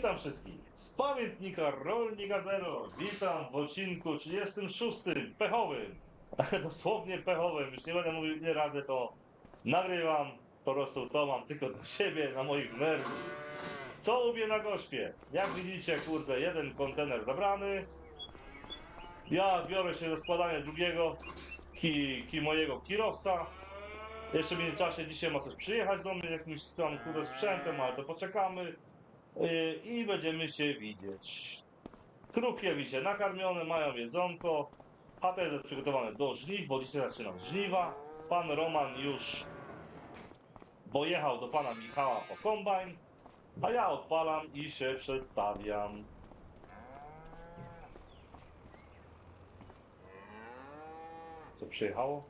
Witam wszystkich z pamiętnika Rolnika Zero. Witam w odcinku 36 pechowym. Dosłownie pechowym. Już nie będę mówił ile razy to nagrywam. Po prostu to mam tylko dla siebie, na moich nerwów. Co lubię na gośpie? Jak widzicie, kurde, jeden kontener zabrany. Ja biorę się za składanie drugiego ki, ki mojego kierowca. Jeszcze w międzyczasie dzisiaj ma coś przyjechać do mnie, jakimś tam kurde sprzętem, ale to poczekamy. Yy, i będziemy się widzieć. Krukiewicie nakarmione, mają jedzonko. Chata jest przygotowana do żniw, bo dzisiaj zaczynam żniwa. Pan Roman już pojechał do pana Michała po kombajn, a ja odpalam i się przestawiam. Co przyjechało?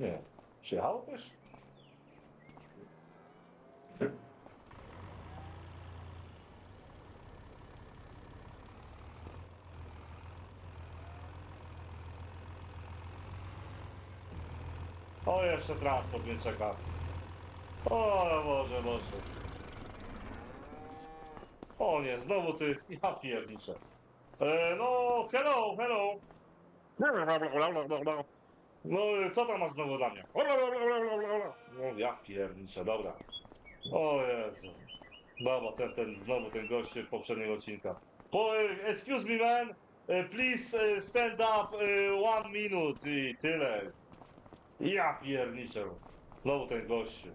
Nie. Przyjechało też? O, jeszcze transport mnie czeka. O Boże, Boże. O nie, znowu ty, ja pierniczę. E, no, hello, hello. No, co tam masz znowu dla mnie? No, ja pierniczę, dobra. O Jezu. Dobra, ten, ten, znowu ten gość poprzedniego odcinka. Po, e, excuse me man, e, please e, stand up one minute i tyle. Ja pierniczę. Znowu ten gościu.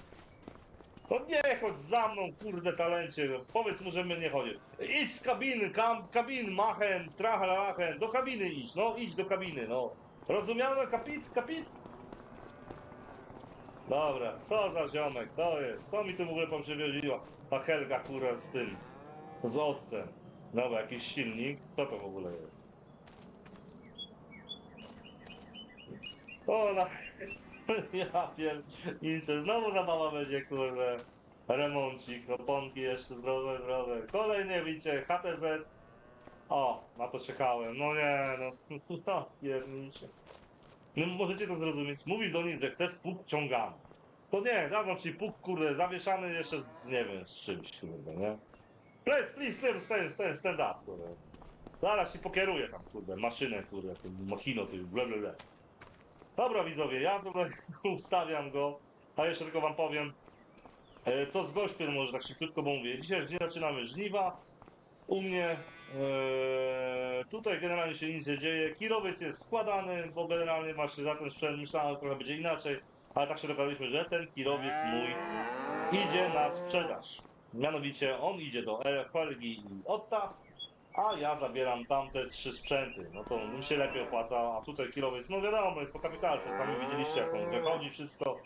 To nie chodź za mną, kurde talencie. Powiedz mu, że my nie chodzi. Idź z kabiny, kam, kabin, machen, trachalachen. Do kabiny idź, no idź do kabiny, no. Rozumiano, kapit, kapit? Dobra, co za ziomek, to jest. Co mi tu w ogóle pan przywioziła? Ta Helga, kurwa, z tym. Z octem. Dobra, jakiś silnik. Co to w ogóle jest? O, na... Ja pierniczę, znowu zabawa będzie, kurde. Remoncik, oponki jeszcze zdrowe, zdrowe. Kolejny, widzicie, HTZ. O, na to czekałem. No nie, no, no pierniczę. No możecie to zrozumieć. Mówisz do nich, że chcesz pług ciągany. To nie, dawno ci pług, kurde, zawieszany jeszcze z, nie wiem, z czymś, kurde, nie? Please, please, stand, stand, stand, stand up, kurde. Zaraz ci pokieruję tam, kurde, maszynę, kurde, machino, tym ble, ble, ble. Dobra widzowie, ja tutaj ustawiam go, a jeszcze tylko wam powiem, e, co z gośćmi, może tak szybciutko, bo mówię, dzisiaj zaczynamy żniwa, u mnie e, tutaj generalnie się nic nie dzieje, kirowiec jest składany, bo generalnie właśnie za ten sprzęt myślałem, że trochę będzie inaczej, ale tak się dogadaliśmy, że ten kirowiec mój idzie na sprzedaż. Mianowicie on idzie do Helgi i Otta, a ja zabieram tamte trzy sprzęty. No to mi się lepiej opłaca, a tutaj kilowiec, no wiadomo, jest po kapitalce, sami widzieliście jak on wychodzi, wszystko.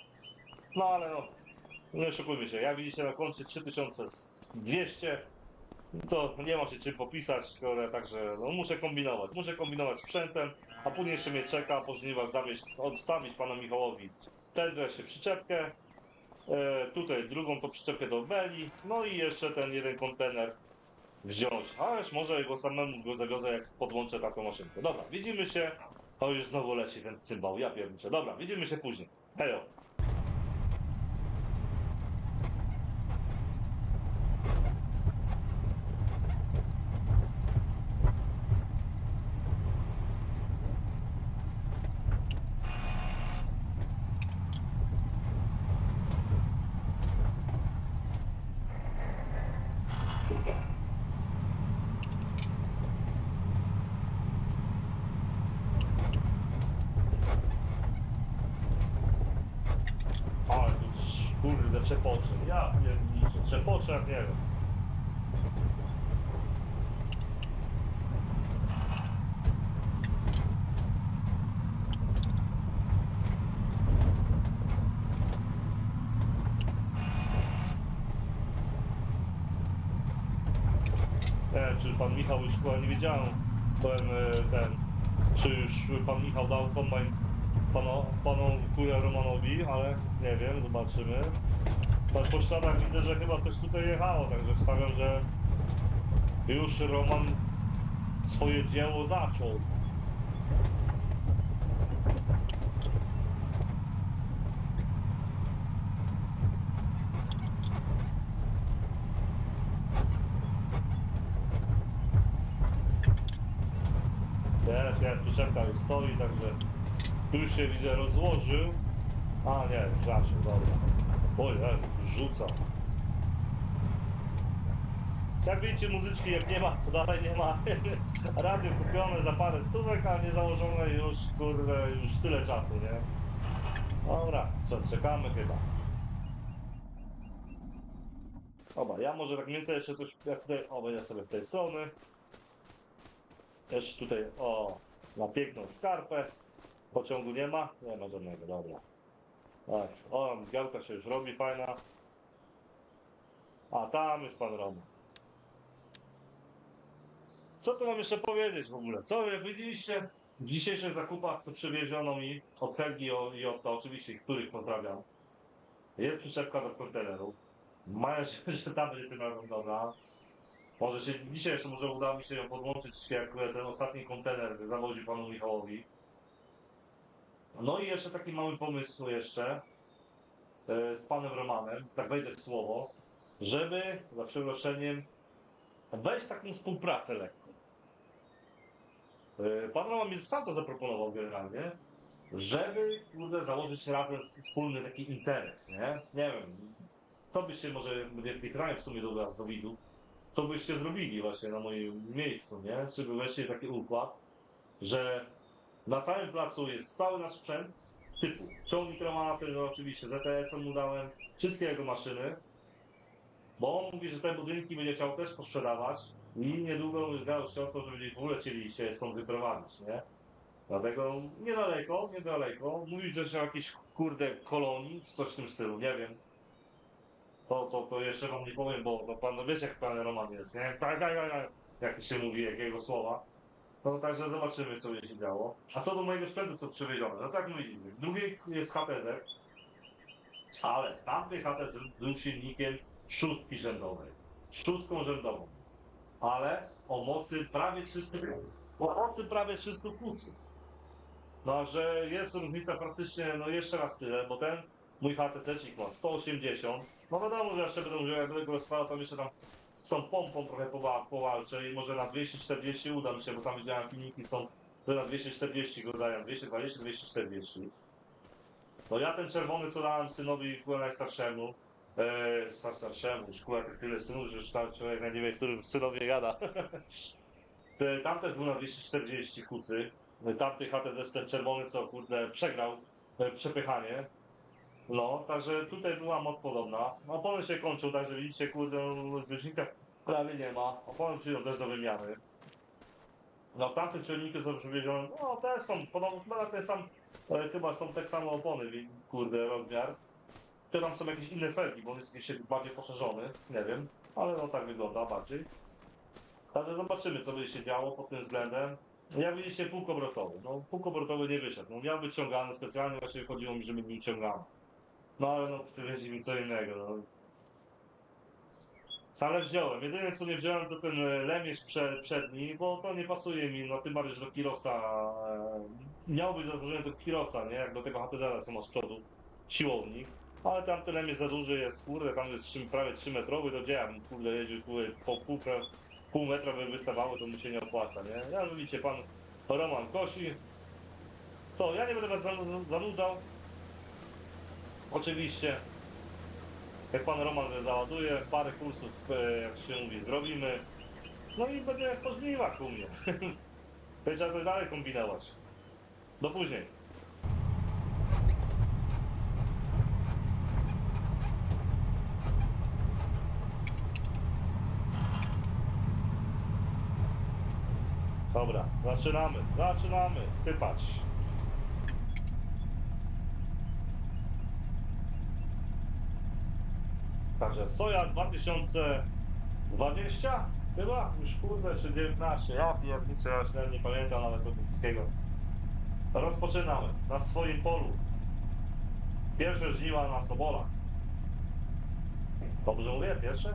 No ale no, nie oszukujmy się, jak widzicie na koncie 3200, to nie ma się czym popisać, ale także no, muszę kombinować, muszę kombinować sprzętem, a później jeszcze mnie czeka po żniwach odstawić pana Michałowi tę jeszcze przyczepkę, e, tutaj drugą to przyczepkę do Beli, no i jeszcze ten jeden kontener wziąć. Ależ może go samemu go zawiozę, jak podłączę taką maszynkę. Dobra, widzimy się. O, już znowu leci ten cymbał, ja pierniczę. Dobra, widzimy się później. Hejo tu trz- przepoczę. Ja pierniczę, przepoczę jak nie wiem. Wiem, czy pan Michał już chyba nie wiedziałem, e, ten, czy już pan Michał dał kombajn panu, panu Kuja Romanowi, ale nie wiem, zobaczymy. Ale po śladach widzę, że chyba też tutaj jechało, także wstawiam, że już Roman swoje dzieło zaczął. Teraz jak przyczepka już stoi, także tu już się widzę rozłożył. A nie, zaczął, dobra. O rzuca. Jak widzicie muzyczki jak nie ma, to dalej nie ma. Radio kupione za parę stówek, a nie założone już, kurde, już tyle czasu, nie? Dobra, co, czekamy chyba. Dobra, ja może tak więcej jeszcze coś, jak tutaj, o, będę sobie w tej strony. Jeszcze tutaj, o, na piękną skarpę. Pociągu nie ma? Nie ma żadnego, dobra. Tak, o, migałka się już robi, fajna. A, tam jest pan Roman. Co tu mam jeszcze powiedzieć w ogóle? Co, jak widzieliście w dzisiejszych zakupach, co przywieziono mi od Helgi i od to, oczywiście, których pozdrawiam. Jest przyczepka do kontenerów. Mają się, że tam będzie tym razem dobra. Może się, dzisiaj jeszcze może uda mi się ją podłączyć, jak ten ostatni kontener zawozi panu Michałowi. No i jeszcze taki mały pomysł jeszcze e, z panem Romanem, tak wejdę w słowo, żeby za przeproszeniem wejść w taką współpracę lekko. E, Pan Roman mi sam to zaproponował generalnie, żeby kurde, założyć razem wspólny taki interes, nie? Nie wiem, co byście może, nie pytanie w sumie do, do widu, co byście zrobili właśnie na moim miejscu, nie? Czy by weszli taki układ, że na całym placu jest cały nasz sprzęt, typu ciągnik Romana, który oczywiście co mu dałem, wszystkie jego maszyny, bo on mówi, że te budynki będzie chciał też posprzedawać i niedługo gadał z siostrą, że będzie w ogóle chcieli się stąd wyprowadzić, nie? Dlatego niedaleko, niedaleko, mówił, że się jakieś kurde kolonii, czy coś w tym stylu, nie wiem. To, to, to jeszcze wam nie powiem, bo no pan, wiecie jak pan Roman jest, nie? Tak, tak, tak, tak, jak się mówi, jakiego słowa. No także zobaczymy, co będzie się działo. A co do mojego sprzętu, co przewieziono, no tak mówimy. Drugi jest HTD, ale tamty HTD był silnikiem szóstki rzędowej. Szóstką rzędową. Ale o mocy prawie 300 o mocy prawie 300 kucy. No, że jest różnica praktycznie, no jeszcze raz tyle, bo ten mój HTC-cik ma 180. No wiadomo, że jeszcze będę musiał, jak będę go rozkładał, tam jeszcze tam z tą pompą trochę powa- powalczę i może na 240 uda mi się, bo tam widziałem filmiki, są, że na 240 go dają, 220, 240. No ja ten czerwony, co dałem synowi chyba najstarszemu, e, star- starszemu, już chyba tyle synów, że już tam człowiek nie wie, którym synowie gada. Te- tam też był na 240 kucy. Tamty HTD, ten czerwony, co kurde przegrał e, przepychanie. No, także tutaj była moc podobna. Opony się kończą, także widzicie, kurde, no, zbiornika prawie nie ma. Opony przyjdą też do wymiany. No, tamte ciągniki są przywiezione, no te są podobne, chyba na ten sam, e, chyba są tak samo opony, kurde, rozmiar. Te tam są jakieś inne felgi, bo on jest jakiś bardziej poszerzony, nie wiem, ale no tak wygląda bardziej. Także zobaczymy, co będzie się działo pod tym względem. Jak widzicie, półk obrotowy. No, półk obrotowy nie wyszedł. No, miał być ciągany specjalnie, właśnie chodziło mi, żeby był ciągany. No ale no, przywieźli mi co innego, no. Ale wziąłem. Jedyne co nie wziąłem to ten e, lemierz prze, przedni, bo to nie pasuje mi, no tym bardziej, do Kirosa e, miał być założony do Kirosa, nie? Jak do tego HTZ ma z przodu siłownik. Ale tam ten lemierz za duży jest, kurde, tam jest prawie 3 metrowy, to gdzie ja bym, kurde, jeździł kurde, po pół, pół metra by wystawało, to mu się nie opłaca, nie? Ja widzicie, pan Roman kosi. To, ja nie będę was zanu- zanudzał. Oczywiście, jak pan Roman załaduje, parę kursów, e, jak się mówi, zrobimy. No i będzie jak po żniwach u mnie. To trzeba to dalej kombinować. Do później. Dobra, zaczynamy, zaczynamy sypać. Także soja 2020 chyba? Już kurde, czy 19? Ja pierniczę, ja źle nie pamiętam nawet tego wszystkiego. Rozpoczynamy na swoim polu. Pierwsze żniwa na Sobolach. Dobrze mówię? Pierwsze?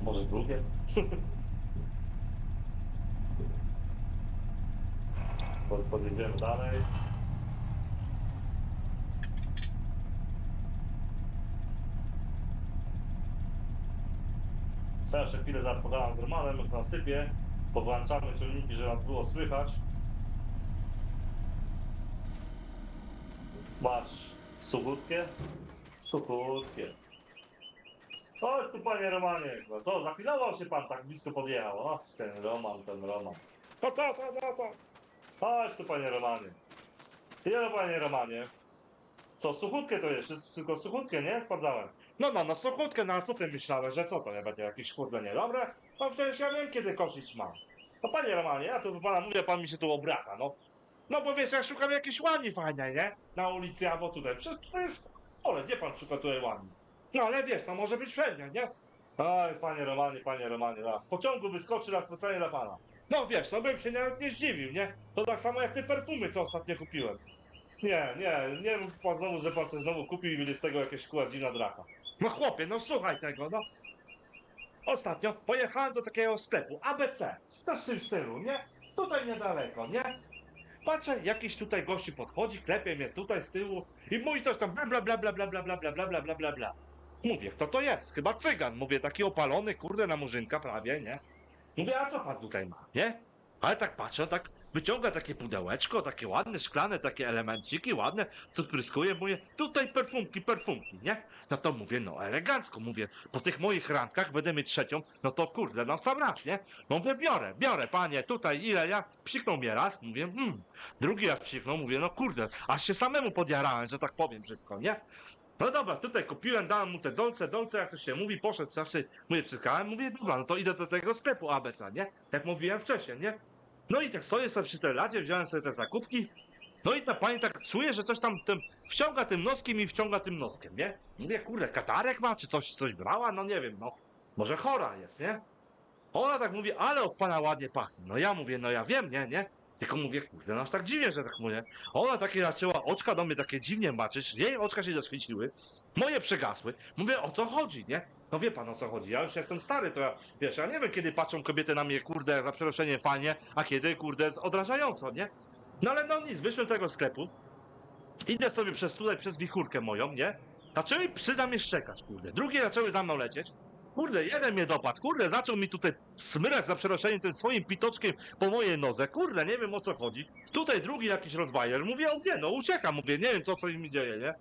Może drugie? Po- Podjedziemy dalej. Stałem się chwilę zaraz podałem gromanem, nasypie, powłączamy ciągniki, żeby nas było słychać. Masz suchutkie? Suchutkie. Oj tu panie Romanie, no co, zaklinował się pan, tak blisko podjechał. Och, ten Roman, ten Roman. To, to, to, to, to. Chodź tu panie Romanie. Ile panie Romanie? Co, suchutkie to jest? Tylko suchutkie, nie? Sprawdzałem. No, no, no, suchutkę, no a co ty myślałeś, że co to nie będzie jakieś kurde niedobre? No przecież ja wiem kiedy kosić mam. No panie Romanie, ja tu pana mówię, pan mi się tu obraca, no. No bo wiesz, ja szukam jakiejś łani fajnej, nie? Na ulicy albo tutaj. Przecież tutaj jest pole, gdzie pan szuka tutaj łani? No ale wiesz, no może być wszędzie, nie? Oj, panie Romanie, panie Romanie, no, z pociągu wyskoczy na specjalnie dla pana. No wiesz, no bym się nawet nie zdziwił, nie? To tak samo jak te perfumy, co ostatnio kupiłem. Nie, nie, nie mów pan znowu, że pan coś znowu kupił i będzie z tego jakieś szkła dziwna draka. No chłopie, no słuchaj tego, no. Ostatnio pojechałem do takiego sklepu ABC, też w tym stylu, nie? Tutaj niedaleko, nie? Patrzę, jakiś tutaj gościu podchodzi, klepie mnie tutaj z tyłu i mówi coś tam bla bla bla bla bla bla bla bla bla bla bla bla. Mówię, kto to jest? Chyba cygan. Mówię, taki opalony, kurde, na murzynka prawie, nie? Mówię, a co pan tutaj ma, nie? Ale tak patrzę, tak wyciąga takie pudełeczko, takie ładne, szklane, takie elemenciki, ładne, co spryskuje, mówię, tutaj perfumki, perfumki, nie? No to mówię, no elegancko, mówię, po tych moich randkach będę mieć trzecią, no to kurde, no w sam raz, nie? No mówię, biorę, biorę, panie, tutaj, ile ja, psiknął mnie raz, mówię, hmm, drugi raz psiknął, mówię, no kurde, aż się samemu podjarałem, że tak powiem brzydko, nie? No dobra, tutaj kupiłem, dałem mu te dolce, dolce, jak to się mówi, poszedł, zawsze, mówię, przyskałem, mówię, dobra, no to idę do tego sklepu ABC, nie? Jak mówiłem wcześniej, nie? No i tak stoję sobie przy tej ladzie, wziąłem sobie te zakupki, no i ta pani tak czuje, że coś tam tym wciąga tym noskiem i wciąga tym noskiem, nie? Mówię, kurde, katarek ma, czy coś, coś brała? No nie wiem, no. Może chora jest, nie? Ona tak mówi, ale od pana ładnie pachnie. No ja mówię, no ja wiem, nie, nie? Tylko mówię, kurde, no aż tak dziwnie, że tak mówię. Ona takie zaczęła oczka do mnie takie dziwnie baczyć, jej oczka się zaświeciły, moje przegasły. Mówię, o co chodzi, nie? No wie pan o co chodzi, ja już jestem stary, to ja, wiesz, ja nie wiem kiedy patrzą kobiety na mnie, kurde, za przeproszenie fajnie, a kiedy, kurde, odrażająco, nie? No ale no nic, wyszłem do tego sklepu, idę sobie przez tutaj, przez wichurkę moją, nie? Zaczęły psy mnie szczekać, kurde. Drugie zaczęły za mną lecieć. Kurde, jeden mnie dopadł, kurde, zaczął mi tutaj smyrać za przeproszeniem tym swoim pitoczkiem po mojej nodze. Kurde, nie wiem o co chodzi. Tutaj drugi jakiś Rottweiler. Mówię, o nie, no uciekam, mówię, nie wiem co, co mi dzieje, nie?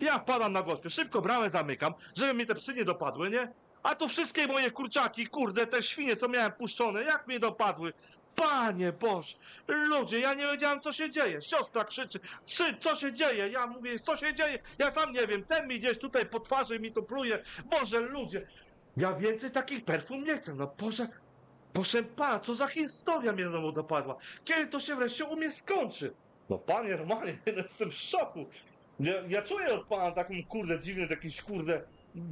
Ja wpadam na gospę, szybko bramę zamykam, żeby mi te psy nie dopadły, nie? A tu wszystkie moje kurczaki, kurde, te świnie, co miałem puszczone, jak mnie dopadły. Panie Boż, ludzie, ja nie wiedziałem, co się dzieje. Siostra krzyczy, czy co się dzieje? Ja mówię, co się dzieje? Ja sam nie wiem, ten mi gdzieś tutaj po twarzy mi to pluje. Boże, ludzie, ja więcej takich perfum nie chcę, no Boże. Proszę pana, co za historia mnie znowu dopadła? Kiedy to się wreszcie u mnie skończy? No panie Romanie, jestem w szoku. Ja, ja czuję od pana taką kurde dziwny jakiś kurde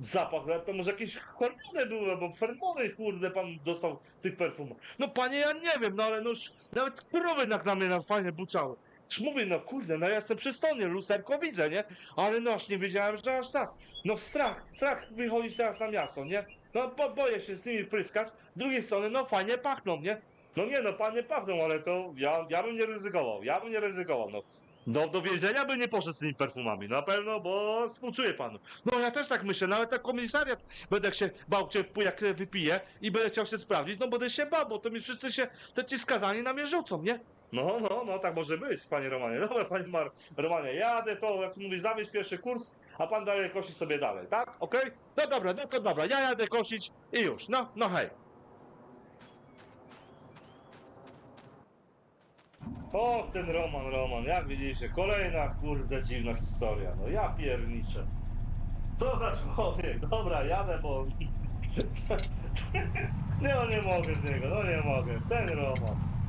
zapach, to może jakieś hormony były, bo fermony kurde pan dostał tych perfumów. No panie, ja nie wiem, no ale no już nawet krowy na, na mnie na fajnie buczały. Mówię, no kurde, no ja jestem przystojny, lusterko widzę, nie? Ale no aż nie wiedziałem, że aż tak. No strach, strach wychodzić teraz na miasto, nie? No bo, boję się z nimi pryskać, z drugiej strony no fajnie pachną, nie? No nie no, panie pachną, ale to ja, ja bym nie ryzykował, ja bym nie ryzykował, no. Do, do więzienia by nie poszedł z tymi perfumami, na pewno, bo współczuję panu. No ja też tak myślę, nawet tak komisariat będę się bał, cię, jak wypiję i będę chciał się sprawdzić, no będę się bał, bo to mi wszyscy się, te ci skazani na mnie rzucą, nie? No, no, no, tak może być, panie Romanie. Dobra, panie Mar Romanie, jadę to, jak mówi, zawieź pierwszy kurs, a pan dalej kosi sobie dalej, tak? Okej? No dobra, no to dobra, ja jadę kosić i już, no, no hej. Och, ten Roman, Roman, jak widzicie, kolejna kurde dziwna historia, no ja pierniczę. Co za człowiek, dobra, jadę, bo... Nie, no nie mogę z niego, no nie mogę, ten Roman.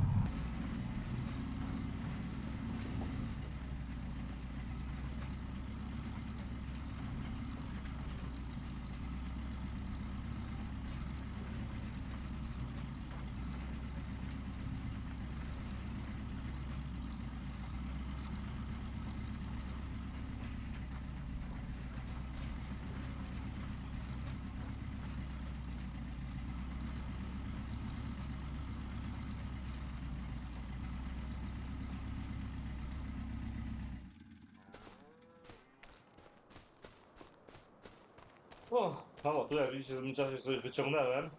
O, halo, tu jak widzicie, w tym czasie coś wyciągnąłem.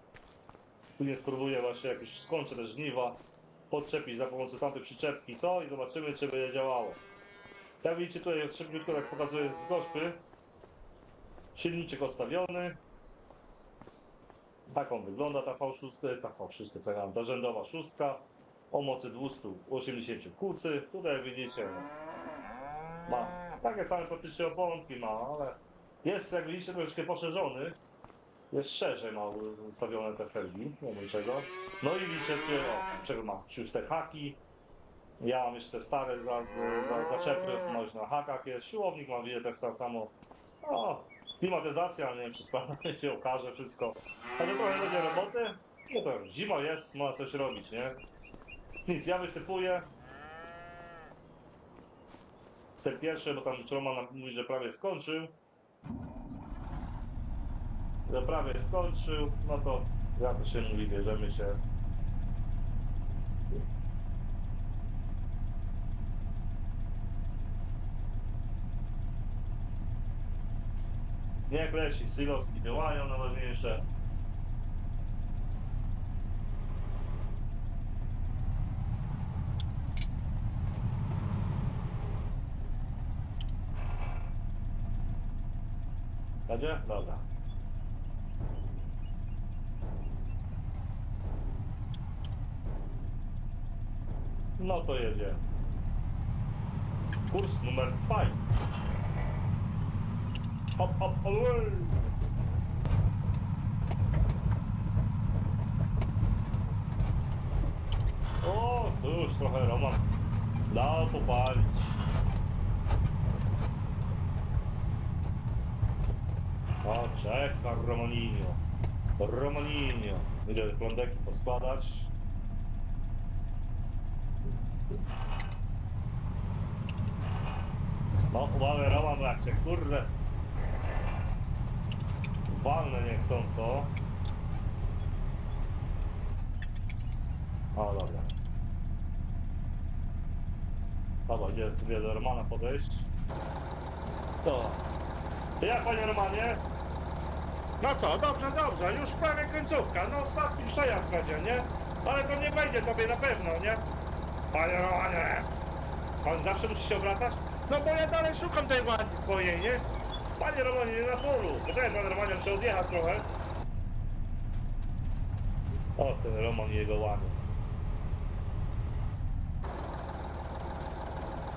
Nie spróbuję właśnie, jak już skończę te żniwa, podczepić za pomocą tamtej przyczepki to i zobaczymy, czy będzie działało. Jak widzicie tutaj szybciutko tak pokazuję z gorzby. Silniczek odstawiony. Tak on wygląda ta V6, ta V6, co ja mam, dorzędowa szóstka o mocy 280 kucy. Tutaj widzicie ma takie same praktycznie oponki ma, ale jest jak widzicie troszeczkę poszerzony. Jest szerzej ma ustawione te felgi, nie czego. No i widzicie czego ma już te haki. Ja mam jeszcze te stare za, za, zaczepy, ma już na hakach jest. Siłownik mam widzę tak samo. O, klimatyzacja, nie wiem czy sprawnie się okaże wszystko. Ale trochę będzie roboty. No zima jest, można coś robić, nie? Nic, ja wysypuję. Ten pierwszy, bo tam Roman nam mówi, że prawie skończył. Że prawie skończył, no to ja też się mówi, bierzemy się. Niech leci, siloski działają, najważniejsze. Będzie? Dobra. No to jedzie. Kurs numer 2. Hop, hop, away! O, tu już trochę Roman dał popalić. O, czeka Romaninio. Romaninio. Idę plądeki poskładać. No, uwagę Roman, bo jak cię kurde walnę niechcąco. O, dobra. Dobra, gdzie sobie do Romana podejść? To. To panie Romanie? No co, dobrze, dobrze, już prawie końcówka, no ostatni przejazd będzie, nie? Ale to nie będzie tobie na pewno, nie? Panie Romanie! Pan zawsze musi się obracać? No bo ja dalej szukam tej wagi swojej, nie? Panie Romanie, nie na polu! Poczekaj, pan Romanie, muszę odjechać trochę. O, ten Roman i jego łany.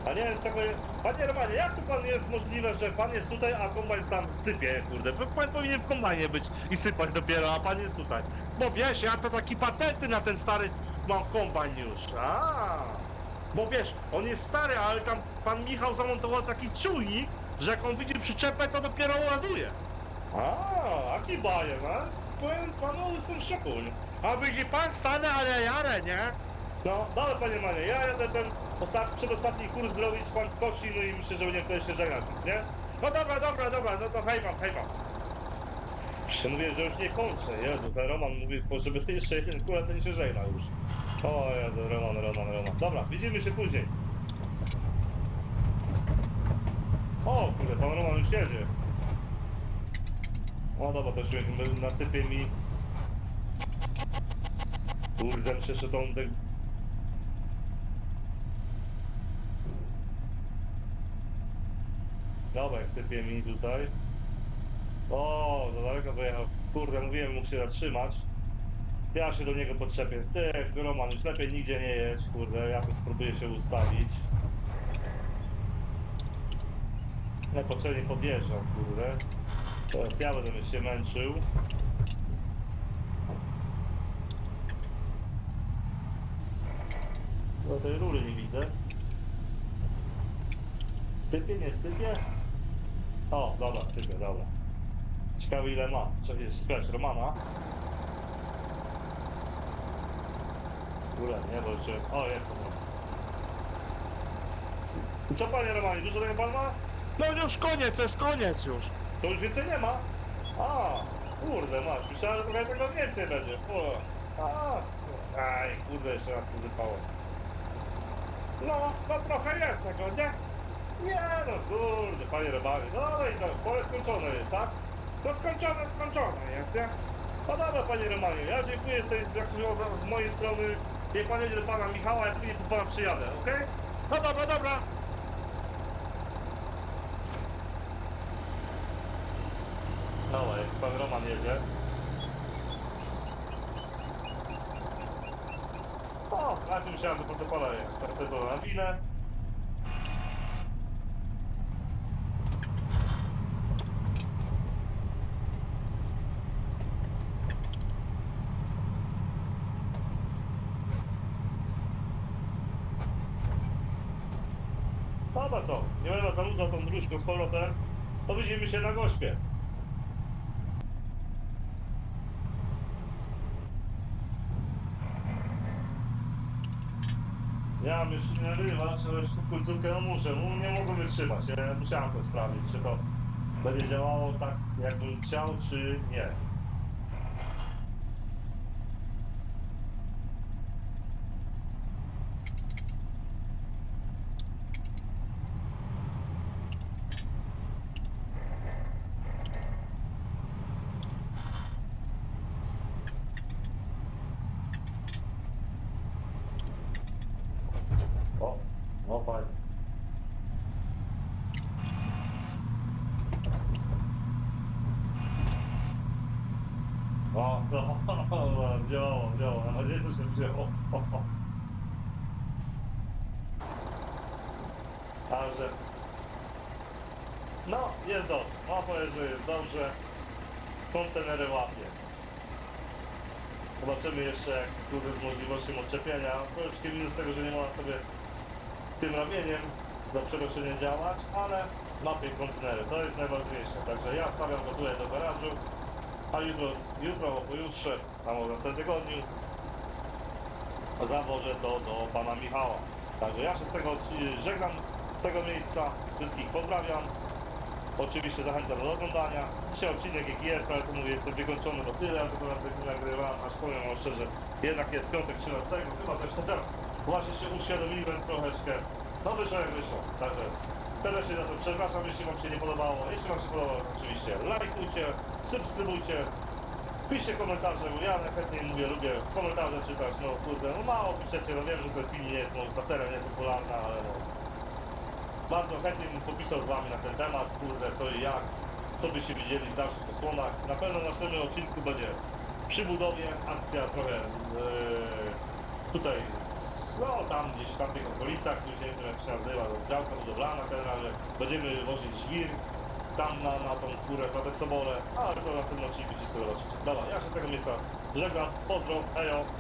A nie wiem, tego, panie Romanie, jak to pan jest możliwe, że pan jest tutaj, a kombajn sam sypie, kurde? Pan powinien w kombajnie być i sypać dopiero, a pan jest tutaj. Bo wiesz, ja to taki patenty na ten stary mam kombajn już. A, bo wiesz, on jest stary, ale tam pan Michał zamontował taki czujnik, że jak on widzi przyczepę, to dopiero ładuje. A, jaki bajer, a? Powiem panu, jestem w. A widzi pan, stanę, ale jarę, nie? No, dobra panie Manie, ja jadę ten ostat... przedostatni kurs zrobić, pan kosi, no i myślę, że będzie wtedy się żegnać, nie? No dobra, dobra, dobra, no to hej wam, hej wam. Jeszcze mówię, że już nie kończę, Jezu, ten Roman mówi, żeby jeszcze jeden kura, to nie się żegna już. O Jezu, Roman, Roman, Roman. Dobra, widzimy się później. O kurde, pan Roman już jedzie. O dobra, to się nasypie mi... Kurde, przecież tą... Te... Dobra, sypie mi tutaj. O, za daleko wyjechał. Kurde, mówiłem, mógł się zatrzymać. Ja się do niego podczepię. Ty, Roman, już lepiej nigdzie nie jedź, kurde, ja tu spróbuję się ustawić. Niepotrzebnie podjeżdżam, kurde. Teraz ja będę się męczył. No tej rury nie widzę. Sypie, nie sypie? O, dobra, sypie, dobra. Ciekawe ile ma. Trzeba sprawdzić Romana. Kurde, nie, jeszcze... O, jest to. I co panie Romanie, dużo tego pan ma? No już koniec, to jest koniec już. To już więcej nie ma? A, kurde, masz. Myślałem, że trochę tego więcej będzie. O, a, aj, kurde, jeszcze raz to wypało. No, no trochę jest tego, nie? Nie, no kurde, panie Robary. No i no, pole skończone jest, tak? No skończone, skończone jest, nie? No dobra, panie Romanie, ja dziękuję z, tej, z, z mojej strony. Niech pan jedzie do pana Michała, ja później po pana przyjadę, okej? No dobra, dobra! Dawaj, pan Roman jedzie. O, na tym siadę po to paleje. Teraz sobie na winę. Tą dróżką z powrotem, to widzimy się na gośpie. Ja myślę, ale już w końcówkę no muszę, nie mogłem wytrzymać, ja musiałem to sprawdzić, czy to będzie działało tak jakbym chciał, czy nie. O, no fajnie. O, no, wzięło, wzięło, mam nadzieję, że się wzięło. Także, no, jest dobrze. Mam powiedzieć, że jest dobrze. Kontenery łapie. Zobaczymy jeszcze, jak kurde z możliwością odczepienia. Troszeczkę minus tego, że nie można sobie tym ramieniem za przeproszenie działać, ale mapie kontenery, to jest najważniejsze. Także ja stawiam go tutaj do garażu, a jutro, jutro albo pojutrze, a może w następnym tygodniu, zawożę to do pana Michała. Także ja się z tego żegnam z tego miejsca, wszystkich pozdrawiam. Oczywiście zachęcam do oglądania. Dzisiaj odcinek jaki jest, ale to mówię, jestem wykończony do tyle, to na tym nagrywam, aż powiem wam szczerze, jednak jest piątek 13, chyba też teraz właśnie się uświadomiłem troszeczkę. No wyszło jak wyszło, także serdecznie za to przepraszam, jeśli wam się nie podobało. Jeśli wam się podobało, to oczywiście lajkujcie, subskrybujcie, piszcie komentarze, bo ja chętnie mówię, lubię komentarze czytać, no kurde, no mało piszecie, no wiem, że to chwili nie jest, ta seria niepopularna, ale no bardzo chętnie bym popisał z wami na ten temat, kurde, co i jak, co byście widzieli w dalszych osłonach. Na pewno w następnym odcinku będzie przy budowie, akcja trochę yy, tutaj, no tam gdzieś w tamtych okolicach, już nie wiem jak się nazywa, działka budowlana generalnie, będziemy wozić żwir, tam na, na tą górę, na te sobole, ale to w następnym odcinku wszystko zobaczycie. Dobra, ja się z tego miejsca żegnam, pozdro, hejo,